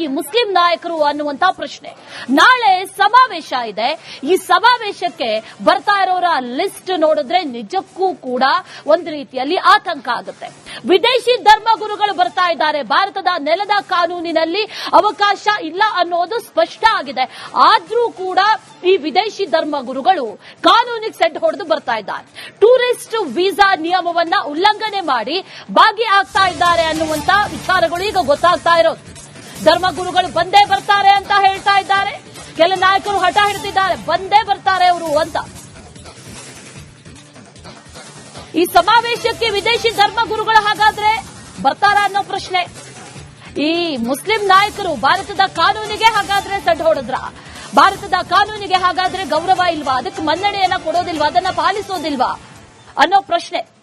ಈ ಮುಸ್ಲಿಂ ನಾಯಕರು ಅನ್ನುವಂತ ಪ್ರಶ್ನೆ. ನಾಳೆ ಸಮಾವೇಶ ಇದೆ. ಈ ಸಮಾವೇಶಕ್ಕೆ ಬರ್ತಾ ಇರೋರ ಲಿಸ್ಟ್ ನೋಡಿದ್ರೆ ನಿಜಕ್ಕೂ ಕೂಡ ಒಂದು ರೀತಿಯಲ್ಲಿ ಆತಂಕ ಆಗುತ್ತೆ. ವಿದೇಶಿ ಧರ್ಮಗುರುಗಳು ಬರ್ತಾ ಇದ್ದಾರೆ. ಭಾರತದ ನೆಲದ ಕಾನೂನಿನಲ್ಲಿ ಅವಕಾಶ ಇಲ್ಲ ಅನ್ನೋದು ಸ್ಪಷ್ಟ ಆಗಿದೆ. ಆದ್ರೂ ಕೂಡ ಈ ವಿದೇಶಿ ಧರ್ಮಗುರುಗಳು ಕಾನೂನಿಗೆ ಸೆಡ್ ಹೊಡೆದು ಬರ್ತಾ ಇದ್ದಾರೆ. ಟೂರಿಸ್ಟ್ ವೀಸಾ ನಿಯಮವನ್ನ ಉಲ್ಲಂಘನೆ ಮಾಡಿ ಭಾಗಿಯಾಗ್ತಾ ಇದ್ದಾರೆ ಅನ್ನುವಂತ ವಿಚಾರಗಳು ಈಗ ಗೊತ್ತಾಗ್ತಾ ಇರೋದು. ಧರ್ಮಗುರುಗಳು ಬಂದೇ ಬರ್ತಾರೆ ಅಂತ ಹೇಳ್ತಾ ಇದ್ದಾರೆ. ಕೆಲ ನಾಯಕರು ಹಠ ಹಿಡಿದಿದ್ದಾರೆ. ಬಂದೇ ಬರ್ತಾರೆ ಅವರು ಅಂತ. ಈ ಸಮಾವೇಶಕ್ಕೆ ವಿದೇಶಿ ಧರ್ಮಗುರುಗಳು ಹಾಗಾದ್ರೆ ಬರ್ತಾರ ಅನ್ನೋ ಪ್ರಶ್ನೆ. ಈ ಮುಸ್ಲಿಂ ನಾಯಕರು ಭಾರತದ ಕಾನೂನಿಗೆ ಹಾಗಾದ್ರೆ ಸಡ್ ಹೊಡೆದ್ರ? ಭಾರತದ ಕಾನೂನಿಗೆ ಹಾಗಾದ್ರೆ ಗೌರವ ಇಲ್ವಾ? ಅದಕ್ಕೆ ಮನ್ನಣೆಯನ್ನ ಕೊಡೋದಿಲ್ವಾ? ಅದನ್ನ ಪಾಲಿಸೋದಿಲ್ವಾ? ಅನ್ನೋ ಪ್ರಶ್ನೆ.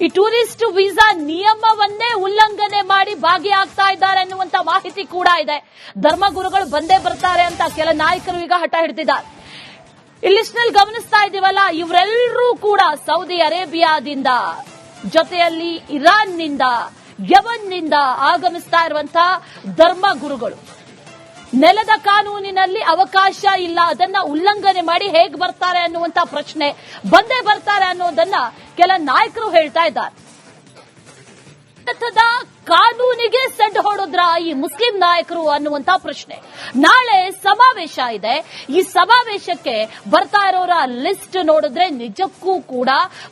ಈ ಟೂರಿಸ್ಟ್ ವೀಸಾ ನಿಯಮವನ್ನೇ ಉಲ್ಲಂಘನೆ ಮಾಡಿ ಭಾಗಿಯಾಗ್ತಾ ಇದ್ದಾರೆ ಅನ್ನುವಂತ ಮಾಹಿತಿ ಕೂಡ ಇದೆ. ಧರ್ಮಗುರುಗಳು ಬಂದೇ ಬರ್ತಾರೆ ಅಂತ ಕೆಲ ನಾಯಕರು ಈಗ ಹಠ ಹಿಡಿದಿದ್ದಾರೆ. ಇಲ್ಲಿಸ್ನಲ್ಲಿ ಗಮನಿಸ್ತಾ ಇದೀವಲ್ಲ ಇವರೆಲ್ಲರೂ ಕೂಡ ಸೌದಿ ಅರೇಬಿಯಾದಿಂದ, ಜೊತೆಯಲ್ಲಿ ಇರಾನ್ನಿಂದ, ಯಮನ್ನಿಂದ ಆಗಮಿಸ್ತಾ ಇರುವಂತಹ ಧರ್ಮಗುರುಗಳು ನೆಲದ ಕಾನೂನಿನಲ್ಲಿ ಅವಕಾಶ ಇಲ್ಲ. ಅದನ್ನ ಉಲ್ಲಂಘನೆ ಮಾಡಿ ಹೇಗೆ ಬರ್ತಾರೆ ಅನ್ನುವಂತ ಪ್ರಶ್ನೆ ಬಂದೇ ಬರ್ತಾರೆ ಅನ್ನೋದನ್ನ ಕೆಲ ನಾಯಕರು ಹೇಳ್ತಾ ಇದ್ದಾರೆ. ಕಾನೂನಿಗೆ ಸೆಡ್ ಹೊಡೋದ್ರ ಈ ಮುಸ್ಲಿಂ ನಾಯಕರು ಅನ್ನುವಂತ ಪ್ರಶ್ನೆ. ನಾಳೆ ಸಮಾವೇಶ ಇದೆ. ಈ ಸಮಾವೇಶಕ್ಕೆ ಬರ್ತಾ ಇರೋರ ಲಿಸ್ಟ್ ನೋಡಿದ್ರೆ ನಿಜಕ್ಕೂ ಕೂಡ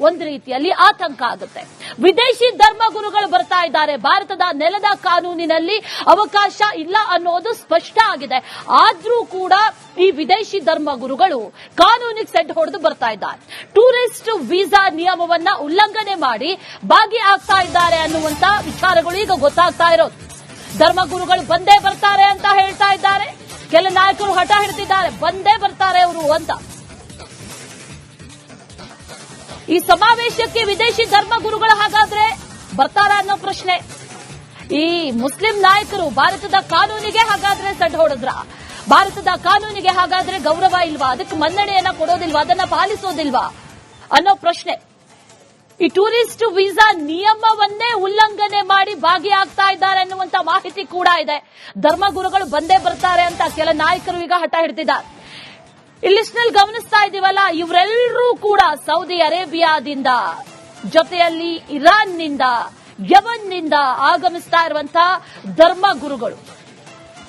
ಒಂದು ರೀತಿಯಲ್ಲಿ ಆತಂಕ ಆಗುತ್ತೆ. ವಿದೇಶಿ ಧರ್ಮಗುರುಗಳು ಬರ್ತಾ ಇದ್ದಾರೆ. ಭಾರತದ ನೆಲದ ಕಾನೂನಿನಲ್ಲಿ ಅವಕಾಶ ಇಲ್ಲ ಅನ್ನೋದು ಸ್ಪಷ್ಟ ಆಗಿದೆ. ಆದ್ರೂ ಕೂಡ ಈ ವಿದೇಶಿ ಧರ್ಮಗುರುಗಳು ಕಾನೂನಿಗೆ ಸೆಡ್ ಹೊಡೆದು ಬರ್ತಾ ಇದ್ದಾರೆ. ಟೂರಿಸ್ಟ್ ವೀಸಾ ನಿಯಮವನ್ನ ಉಲ್ಲಂಘನೆ ಮಾಡಿ ಭಾಗಿಯಾಗ್ತಾ ಇದ್ದಾರೆ ಅನ್ನುವಂತ ವಿಚಾರಗಳು ಈಗ ಗೊತ್ತಾಗ್ತಾ ಇರೋದು. ಧರ್ಮಗುರುಗಳು ಬಂದೇ ಬರ್ತಾರೆ ಅಂತ ಹೇಳ್ತಾ ಇದ್ದಾರೆ. ಕೆಲ ನಾಯಕರು ಹಠ ಹಿಡಿದಿದ್ದಾರೆ. ಬಂದೇ ಬರ್ತಾರೆ ಅವರು ಅಂತ. ಈ ಸಮಾವೇಶಕ್ಕೆ ವಿದೇಶಿ ಧರ್ಮಗುರುಗಳು ಹಾಗಾದ್ರೆ ಬರ್ತಾರ ಅನ್ನೋ ಪ್ರಶ್ನೆ. ಈ ಮುಸ್ಲಿಂ ನಾಯಕರು ಭಾರತದ ಕಾನೂನಿಗೆ ಹಾಗಾದ್ರೆ ಸಡ್ ಹೊಡೆದ್ರ? ಭಾರತದ ಕಾನೂನಿಗೆ ಹಾಗಾದ್ರೆ ಗೌರವ ಇಲ್ವಾ? ಅದಕ್ಕೆ ಮನ್ನಣೆಯನ್ನ ಕೊಡೋದಿಲ್ವಾ? ಅದನ್ನ ಪಾಲಿಸೋದಿಲ್ವಾ? ಅನ್ನೋ ಪ್ರಶ್ನೆ. ಈ ಟೂರಿಸ್ಟ್ ವೀಸಾ ನಿಯಮವನ್ನೇ ಉಲ್ಲಂಘನೆ ಮಾಡಿ ಭಾಗಿಯಾಗ್ತಾ ಇದ್ದಾರೆ ಅನ್ನುವಂತ ಮಾಹಿತಿ ಕೂಡ ಇದೆ. ಧರ್ಮಗುರುಗಳು ಬಂದೇ ಬರ್ತಾರೆ ಅಂತ ಕೆಲ ನಾಯಕರು ಈಗ ಹಠ ಹಿಡಿದಿದ್ದಾರೆ. ಇಲ್ಲಿಸ್ನಲ್ಲಿ ಗಮನಿಸ್ತಾ ಇದೀವಲ್ಲ ಇವರೆಲ್ಲರೂ ಕೂಡ ಸೌದಿ ಅರೇಬಿಯಾದಿಂದ, ಜೊತೆಯಲ್ಲಿ ಇರಾನ್ನಿಂದ, ಯಮನ್ನಿಂದ ಆಗಮಿಸ್ತಾ ಇರುವಂತಹ ಧರ್ಮಗುರುಗಳು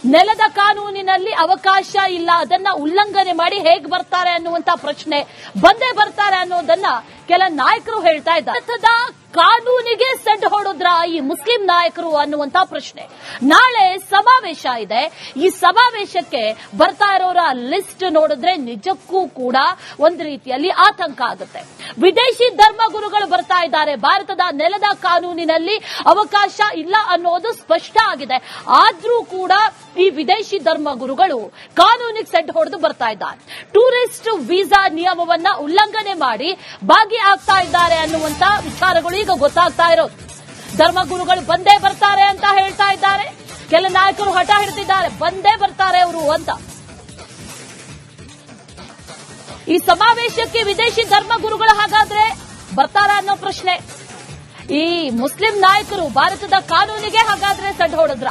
ನೆಲದ ಕಾನೂನಿನಲ್ಲಿ ಅವಕಾಶ ಇಲ್ಲ. ಅದನ್ನ ಉಲ್ಲಂಘನೆ ಮಾಡಿ ಹೇಗೆ ಬರ್ತಾರೆ ಅನ್ನುವಂತ ಪ್ರಶ್ನೆ ಬಂದೇ ಬರ್ತಾರೆ ಅನ್ನೋದನ್ನ ಕೆಲ ನಾಯಕರು ಹೇಳ್ತಾ ಇದ್ದಾರೆ. ಕಾನೂನಿಗೆ ಸೆಡ್ ಹೊಡೋದ್ರ ಈ ಮುಸ್ಲಿಂ ನಾಯಕರು ಅನ್ನುವಂತ ಪ್ರಶ್ನೆ. ನಾಳೆ ಸಮಾವೇಶ ಇದೆ. ಈ ಸಮಾವೇಶಕ್ಕೆ ಬರ್ತಾ ಇರೋರ ಲಿಸ್ಟ್ ನೋಡಿದ್ರೆ ನಿಜಕ್ಕೂ ಕೂಡ ಒಂದು ರೀತಿಯಲ್ಲಿ ಆತಂಕ ಆಗುತ್ತೆ. ವಿದೇಶಿ ಧರ್ಮಗುರುಗಳು ಬರ್ತಾ ಇದ್ದಾರೆ. ಭಾರತದ ನೆಲದ ಕಾನೂನಿನಲ್ಲಿ ಅವಕಾಶ ಇಲ್ಲ ಅನ್ನೋದು ಸ್ಪಷ್ಟ ಆಗಿದೆ. ಆದ್ರೂ ಕೂಡ ಈ ವಿದೇಶಿ ಧರ್ಮಗುರುಗಳು ಕಾನೂನಿಗೆ ಸೆಡ್ ಹೊಡೆದು ಬರ್ತಾ ಇದ್ದಾರೆ. ಟೂರಿಸ್ಟ್ ವೀಸಾ ನಿಯಮವನ್ನ ಉಲ್ಲಂಘನೆ ಮಾಡಿ ಭಾಗಿಯಾಗ್ತಾ ಇದ್ದಾರೆ ಅನ್ನುವಂತ ವಿಚಾರಗಳು ಈಗ ಗೊತ್ತಾಗ್ತಾ ಇರೋದು ಧರ್ಮಗುರುಗಳು ಬಂದೇ ಬರ್ತಾರೆ ಅಂತ ಹೇಳ್ತಾ ಇದ್ದಾರೆ. ಕೆಲ ನಾಯಕರು ಹಠ ಹಿಡಿದಿದ್ದಾರೆ. ಬಂದೇ ಬರ್ತಾರೆ ಅವರು ಅಂತ. ಈ ಸಮಾವೇಶಕ್ಕೆ ವಿದೇಶಿ ಧರ್ಮಗುರುಗಳು ಹಾಗಾದ್ರೆ ಬರ್ತಾರ ಅನ್ನೋ ಪ್ರಶ್ನೆ. ಈ ಮುಸ್ಲಿಂ ನಾಯಕರು ಭಾರತದ ಕಾನೂನಿಗೆ ಹಾಗಾದ್ರೆ ಸಡ್ ಹೊಡೆದ್ರ?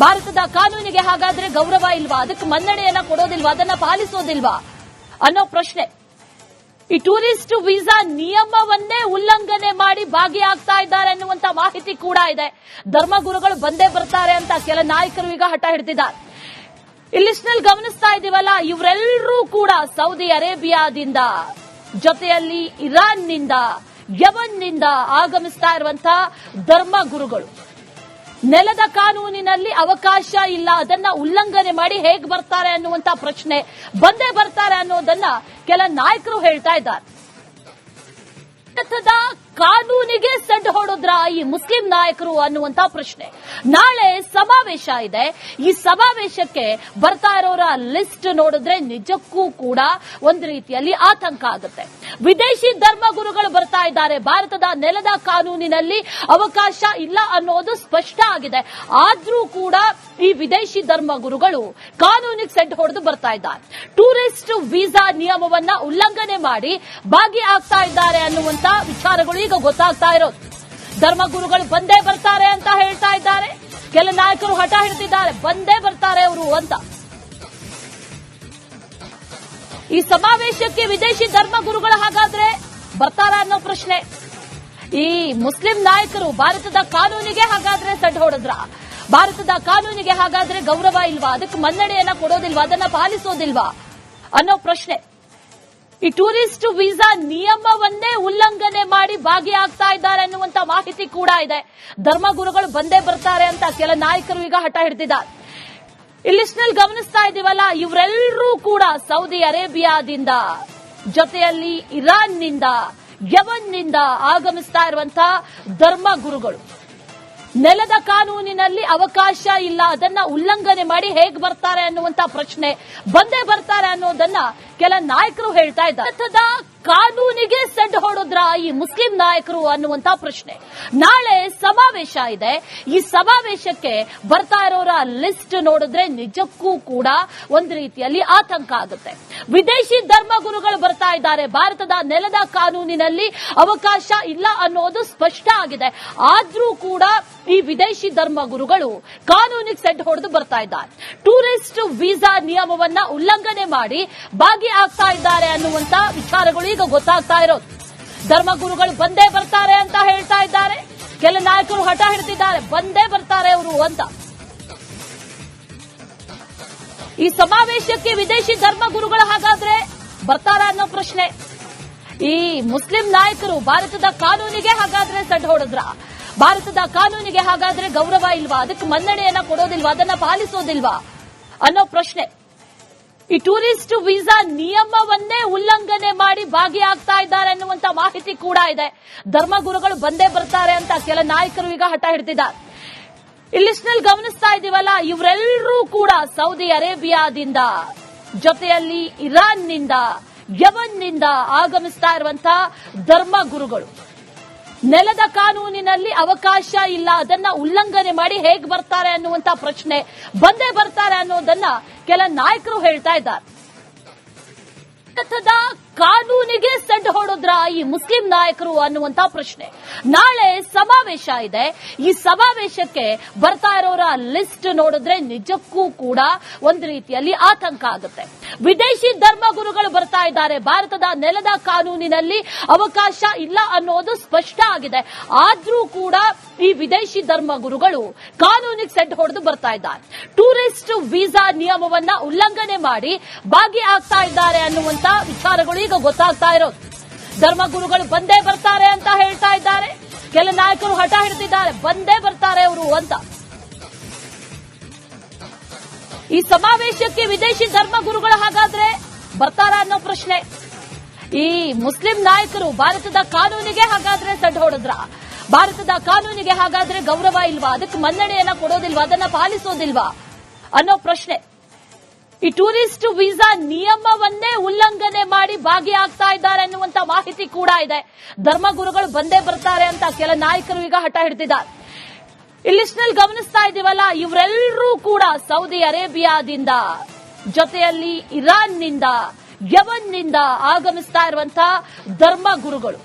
ಭಾರತದ ಕಾನೂನಿಗೆ ಹಾಗಾದ್ರೆ ಗೌರವ ಇಲ್ವಾ? ಅದಕ್ಕೆ ಮನ್ನಣೆಯನ್ನ ಕೊಡೋದಿಲ್ವಾ? ಅದನ್ನ ಪಾಲಿಸೋದಿಲ್ವಾ? ಅನ್ನೋ ಪ್ರಶ್ನೆ. ಈ ಟೂರಿಸ್ಟ್ ವೀಸಾ ನಿಯಮವನ್ನೇ ಉಲ್ಲಂಘನೆ ಮಾಡಿ ಭಾಗಿಯಾಗ್ತಾ ಇದ್ದಾರೆ ಅನ್ನುವಂತ ಮಾಹಿತಿ ಕೂಡ ಇದೆ. ಧರ್ಮಗುರುಗಳು ಬಂದೇ ಬರ್ತಾರೆ ಅಂತ ಕೆಲ ನಾಯಕರು ಈಗ ಹಠ ಹಿಡಿದಿದ್ದಾರೆ. ಇಲ್ಲಿಸ್ನಲ್ಲಿ ಗಮನಿಸ್ತಾ ಇದೀವಲ್ಲ ಇವರೆಲ್ಲರೂ ಕೂಡ ಸೌದಿ ಅರೇಬಿಯಾದಿಂದ, ಜೊತೆಯಲ್ಲಿ ಇರಾನ್ನಿಂದ, ಯಮನ್ನಿಂದ ಆಗಮಿಸ್ತಾ ಇರುವಂತಹ ಧರ್ಮಗುರುಗಳು ನೆಲದ ಕಾನೂನಿನಲ್ಲಿ ಅವಕಾಶ ಇಲ್ಲ. ಅದನ್ನ ಉಲ್ಲಂಘನೆ ಮಾಡಿ ಹೇಗೆ ಬರ್ತಾರೆ ಅನ್ನುವಂತ ಪ್ರಶ್ನೆ ಬಂದೇ ಬರ್ತಾರೆ ಅನ್ನೋದನ್ನ ಕೆಲ ನಾಯಕರು ಹೇಳ್ತಾ ಇದ್ದಾರೆ. ಕಾನೂನಿಗೆ ಸೆಡ್ ಹೊಡೋದ್ರ ಈ ಮುಸ್ಲಿಂ ನಾಯಕರು ಅನ್ನುವಂತ ಪ್ರಶ್ನೆ. ನಾಳೆ ಸಮಾವೇಶ ಇದೆ. ಈ ಸಮಾವೇಶಕ್ಕೆ ಬರ್ತಾ ಇರೋರ ಲಿಸ್ಟ್ ನೋಡಿದ್ರೆ ನಿಜಕ್ಕೂ ಕೂಡ ಒಂದು ರೀತಿಯಲ್ಲಿ ಆತಂಕ ಆಗುತ್ತೆ. ವಿದೇಶಿ ಧರ್ಮಗುರುಗಳು ಬರ್ತಾ ಇದ್ದಾರೆ. ಭಾರತದ ನೆಲದ ಕಾನೂನಿನಲ್ಲಿ ಅವಕಾಶ ಇಲ್ಲ ಅನ್ನೋದು ಸ್ಪಷ್ಟ ಆಗಿದೆ. ಆದ್ರೂ ಕೂಡ ಈ ವಿದೇಶಿ ಧರ್ಮಗುರುಗಳು ಕಾನೂನಿಗೆ ಸೆಡ್ ಹೊಡೆದು ಬರ್ತಾ ಇದ್ದಾರೆ. ಟೂರಿಸ್ಟ್ ವೀಸಾ ನಿಯಮವನ್ನ ಉಲ್ಲಂಘನೆ ಮಾಡಿ ಭಾಗಿಯಾಗ್ತಾ ಇದ್ದಾರೆ ಅನ್ನುವಂತ ವಿಚಾರಗಳು ಈಗ ಗೊತ್ತಾಗ್ತಾ ಇರೋದು. ಧರ್ಮಗುರುಗಳು ಬಂದೇ ಬರ್ತಾರೆ ಅಂತ ಹೇಳ್ತಾ ಇದ್ದಾರೆ. ಕೆಲ ನಾಯಕರು ಹಠ ಹಿಡಿದಿದ್ದಾರೆ. ಬಂದೇ ಬರ್ತಾರೆ ಅವರು ಅಂತ. ಈ ಸಮಾವೇಶಕ್ಕೆ ವಿದೇಶಿ ಧರ್ಮಗುರುಗಳು ಹಾಗಾದ್ರೆ ಬರ್ತಾರ ಅನ್ನೋ ಪ್ರಶ್ನೆ. ಈ ಮುಸ್ಲಿಂ ನಾಯಕರು ಭಾರತದ ಕಾನೂನಿಗೆ ಹಾಗಾದ್ರೆ ಸಡ್ ಹೊಡೆದ್ರ? ಭಾರತದ ಕಾನೂನಿಗೆ ಹಾಗಾದ್ರೆ ಗೌರವ ಇಲ್ವಾ? ಅದಕ್ಕೆ ಮನ್ನಣೆಯನ್ನ ಕೊಡೋದಿಲ್ವಾ? ಅದನ್ನ ಪಾಲಿಸೋದಿಲ್ವಾ? ಅನ್ನೋ ಪ್ರಶ್ನೆ. ಈ ಟೂರಿಸ್ಟ್ ವೀಸಾ ನಿಯಮವನ್ನೇ ಉಲ್ಲಂಘನೆ ಮಾಡಿ ಭಾಗಿಯಾಗ್ತಾ ಇದ್ದಾರೆ ಅನ್ನುವಂತ ಮಾಹಿತಿ ಕೂಡ ಇದೆ. ಧರ್ಮಗುರುಗಳು ಬಂದೇ ಬರ್ತಾರೆ ಅಂತ ಕೆಲ ನಾಯಕರು ಈಗ ಹಠ ಹಿಡಿದಿದ್ದಾರೆ. ಇಲ್ಲಿಸ್ನಲ್ಲಿ ಗಮನಿಸ್ತಾ ಇದೀವಲ್ಲ ಇವರೆಲ್ಲರೂ ಕೂಡ ಸೌದಿ ಅರೇಬಿಯಾದಿಂದ, ಜೊತೆಯಲ್ಲಿ ಇರಾನ್ನಿಂದ, ಯಮನ್ನಿಂದ ಆಗಮಿಸ್ತಾ ಇರುವಂತಹ ಧರ್ಮಗುರುಗಳು ನೆಲದ ಕಾನೂನಿನಲ್ಲಿ ಅವಕಾಶ ಇಲ್ಲ. ಅದನ್ನ ಉಲ್ಲಂಘನೆ ಮಾಡಿ ಹೇಗ್ ಬರ್ತಾರೆ ಅನ್ನುವಂತ ಪ್ರಶ್ನೆ ಬಂದೇ ಬರ್ತಾರೆ ಅನ್ನೋದನ್ನ ಕೆಲ ನಾಯಕರು ಹೇಳ್ತಾ ಇದ್ದಾರೆ. ಕಾನೂನಿಗೆ ಸೆಡ್ ಹೊಡೋದ್ರ ಈ ಮುಸ್ಲಿಂ ನಾಯಕರು ಅನ್ನುವಂತ ಪ್ರಶ್ನೆ. ನಾಳೆ ಸಮಾವೇಶ ಇದೆ. ಈ ಸಮಾವೇಶಕ್ಕೆ ಬರ್ತಾ ಇರೋರ ಲಿಸ್ಟ್ ನೋಡಿದ್ರೆ ನಿಜಕ್ಕೂ ಕೂಡ ಒಂದು ರೀತಿಯಲ್ಲಿ ಆತಂಕ ಆಗುತ್ತೆ. ವಿದೇಶಿ ಧರ್ಮಗುರುಗಳು ಬರ್ತಾ ಇದ್ದಾರೆ. ಭಾರತದ ನೆಲದ ಕಾನೂನಿನಲ್ಲಿ ಅವಕಾಶ ಇಲ್ಲ ಅನ್ನೋದು ಸ್ಪಷ್ಟ ಆಗಿದೆ. ಆದ್ರೂ ಕೂಡ ಈ ವಿದೇಶಿ ಧರ್ಮಗುರುಗಳು ಕಾನೂನಿಗೆ ಸೆಡ್ ಹೊಡೆದು ಬರ್ತಾ ಇದ್ದಾರೆ. ಟೂರಿಸ್ಟ್ ವೀಸಾ ನಿಯಮವನ್ನ ಉಲ್ಲಂಘನೆ ಮಾಡಿ ಭಾಗಿಯಾಗ್ತಾ ಇದ್ದಾರೆ ಅನ್ನುವಂತ ವಿಚಾರಗಳು ಈಗ ಗೊತ್ತಾಗ್ತಾ ಇರೋದು. ಧರ್ಮಗುರುಗಳು ಬಂದೇ ಬರ್ತಾರೆ ಅಂತ ಹೇಳ್ತಾ ಇದ್ದಾರೆ. ಕೆಲ ನಾಯಕರು ಹಠ ಹಿಡಿದಿದ್ದಾರೆ. ಬಂದೇ ಬರ್ತಾರೆ ಅವರು ಅಂತ. ಈ ಸಮಾವೇಶಕ್ಕೆ ವಿದೇಶಿ ಧರ್ಮಗುರುಗಳು ಹಾಗಾದ್ರೆ ಬರ್ತಾರ ಅನ್ನೋ ಪ್ರಶ್ನೆ. ಈ ಮುಸ್ಲಿಂ ನಾಯಕರು ಭಾರತದ ಕಾನೂನಿಗೆ ಹಾಗಾದ್ರೆ ಸಡ್ ಹೊಡೆದ್ರ? ಭಾರತದ ಕಾನೂನಿಗೆ ಹಾಗಾದ್ರೆ ಗೌರವ ಇಲ್ವಾ? ಅದಕ್ಕೆ ಮನ್ನಣೆಯನ್ನ ಕೊಡೋದಿಲ್ವಾ? ಅದನ್ನ ಪಾಲಿಸೋದಿಲ್ವಾ? ಅನ್ನೋ ಪ್ರಶ್ನೆ. ಈ ಟೂರಿಸ್ಟ್ ವೀಸಾ ನಿಯಮವನ್ನೇ ಉಲ್ಲಂಘನೆ ಮಾಡಿ ಭಾಗಿಯಾಗ್ತಾ ಇದ್ದಾರೆ ಅನ್ನುವಂತ ಮಾಹಿತಿ ಕೂಡ ಇದೆ. ಧರ್ಮಗುರುಗಳು ಬಂದೇ ಬರ್ತಾರೆ ಅಂತ ಕೆಲ ನಾಯಕರು ಈಗ ಹಠ ಹಿಡಿದಿದ್ದಾರೆ. ಇಲ್ಲಿಸ್ನಲ್ಲಿ ಗಮನಿಸ್ತಾ ಇದೀವಲ್ಲ ಇವರೆಲ್ಲರೂ ಕೂಡ ಸೌದಿ ಅರೇಬಿಯಾದಿಂದ, ಜೊತೆಯಲ್ಲಿ ಇರಾನ್ನಿಂದ, ಯಮನ್ನಿಂದ ಆಗಮಿಸ್ತಾ ಇರುವಂತಹ ಧರ್ಮಗುರುಗಳು ನೆಲದ ಕಾನೂನಿನಲ್ಲಿ ಅವಕಾಶ ಇಲ್ಲ, ಅದನ್ನ ಉಲ್ಲಂಘನೆ ಮಾಡಿ ಹೇಗೆ ಬರ್ತಾರೆ ಅನ್ನುವಂತ ಪ್ರಶ್ನೆ ಬಂದೇ ಬರ್ತಾರೆ ಅನ್ನೋದನ್ನ ಕೆಲ ನಾಯಕರು ಹೇಳ್ತಾ ಇದ್ದಾರೆ. ಕಾನೂನಿಗೆ ಸೆಡ್ ಹೊಡೋದ್ರ ಈ ಮುಸ್ಲಿಂ ನಾಯಕರು ಅನ್ನುವಂತ ಪ್ರಶ್ನೆ. ನಾಳೆ ಸಮಾವೇಶ ಇದೆ. ಈ ಸಮಾವೇಶಕ್ಕೆ ಬರ್ತಾ ಇರೋರ ಲಿಸ್ಟ್ ನೋಡಿದ್ರೆ ನಿಜಕ್ಕೂ ಕೂಡ ಒಂದು ರೀತಿಯಲ್ಲಿ ಆತಂಕ ಆಗುತ್ತೆ. ವಿದೇಶಿ ಧರ್ಮಗುರುಗಳು ಬರ್ತಾ ಇದ್ದಾರೆ. ಭಾರತದ ನೆಲದ ಕಾನೂನಿನಲ್ಲಿ ಅವಕಾಶ ಇಲ್ಲ ಅನ್ನೋದು ಸ್ಪಷ್ಟ ಆಗಿದೆ. ಆದ್ರೂ ಕೂಡ ಈ ವಿದೇಶಿ ಧರ್ಮಗುರುಗಳು ಕಾನೂನಿಗೆ ಸೆಡ್ ಹೊಡೆದು ಬರ್ತಾ ಇದ್ದಾರೆ. ಟೂರಿಸ್ಟ್ ವೀಸಾ ನಿಯಮವನ್ನ ಉಲ್ಲಂಘನೆ ಮಾಡಿ ಭಾಗಿಯಾಗ್ತಾ ಇದ್ದಾರೆ ಅನ್ನುವಂತ ವಿಚಾರಗಳು ಈಗ ಗೊತ್ತಾಗ್ತಾ ಇರೋದು ಧರ್ಮಗುರುಗಳು ಬಂದೇ ಬರ್ತಾರೆ ಅಂತ ಹೇಳ್ತಾ ಇದ್ದಾರೆ. ಕೆಲ ನಾಯಕರು ಹಠ ಹಿಡಿದಿದ್ದಾರೆ. ಬಂದೇ ಬರ್ತಾರೆ ಅವರು ಅಂತ. ಈ ಸಮಾವೇಶಕ್ಕೆ ವಿದೇಶಿ ಧರ್ಮಗುರುಗಳು ಹಾಗಾದ್ರೆ ಬರ್ತಾರ ಅನ್ನೋ ಪ್ರಶ್ನೆ. ಈ ಮುಸ್ಲಿಂ ನಾಯಕರು ಭಾರತದ ಕಾನೂನಿಗೆ ಹಾಗಾದ್ರೆ ಸಡ್ ಹೊಡೆದ್ರ? ಭಾರತದ ಕಾನೂನಿಗೆ ಹಾಗಾದ್ರೆ ಗೌರವ ಇಲ್ವಾ? ಅದಕ್ಕೆ ಮನ್ನಣೆಯನ್ನ ಕೊಡೋದಿಲ್ವಾ? ಅದನ್ನ ಪಾಲಿಸೋದಿಲ್ವಾ? ಅನ್ನೋ ಪ್ರಶ್ನೆ. ಈ ಟೂರಿಸ್ಟ್ ವೀಸಾ ನಿಯಮವನ್ನೇ ಉಲ್ಲಂಘನೆ ಮಾಡಿ ಭಾಗಿಯಾಗ್ತಾ ಇದ್ದಾರೆ ಅನ್ನುವಂತ ಮಾಹಿತಿ ಕೂಡ ಇದೆ. ಧರ್ಮಗುರುಗಳು ಬಂದೇ ಬರ್ತಾರೆ ಅಂತ ಕೆಲ ನಾಯಕರು ಈಗ ಹಠ ಹಿಡಿದಿದ್ದಾರೆ. ಇಲ್ಲಿಸ್ನಲ್ಲಿ ಗಮನಿಸ್ತಾ ಇದೀವಲ್ಲ ಇವರೆಲ್ಲರೂ ಕೂಡ ಸೌದಿ ಅರೇಬಿಯಾದಿಂದ, ಜೊತೆಯಲ್ಲಿ ಇರಾನ್ನಿಂದ, ಯಮನ್ನಿಂದ ಆಗಮಿಸ್ತಾ ಇರುವಂತಹ ಧರ್ಮಗುರುಗಳು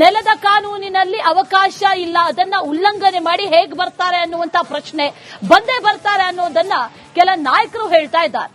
ನೆಲದ ಕಾನೂನಿನಲ್ಲಿ ಅವಕಾಶ ಇಲ್ಲ, ಅದನ್ನ ಉಲ್ಲಂಘನೆ ಮಾಡಿ ಹೇಗೆ ಬರ್ತಾರೆ ಅನ್ನುವಂತ ಪ್ರಶ್ನೆ ಬಂದೇ ಬರ್ತಾರೆ ಅನ್ನೋದನ್ನ ಕೆಲ ನಾಯಕರು ಹೇಳ್ತಾ ಇದ್ದಾರೆ.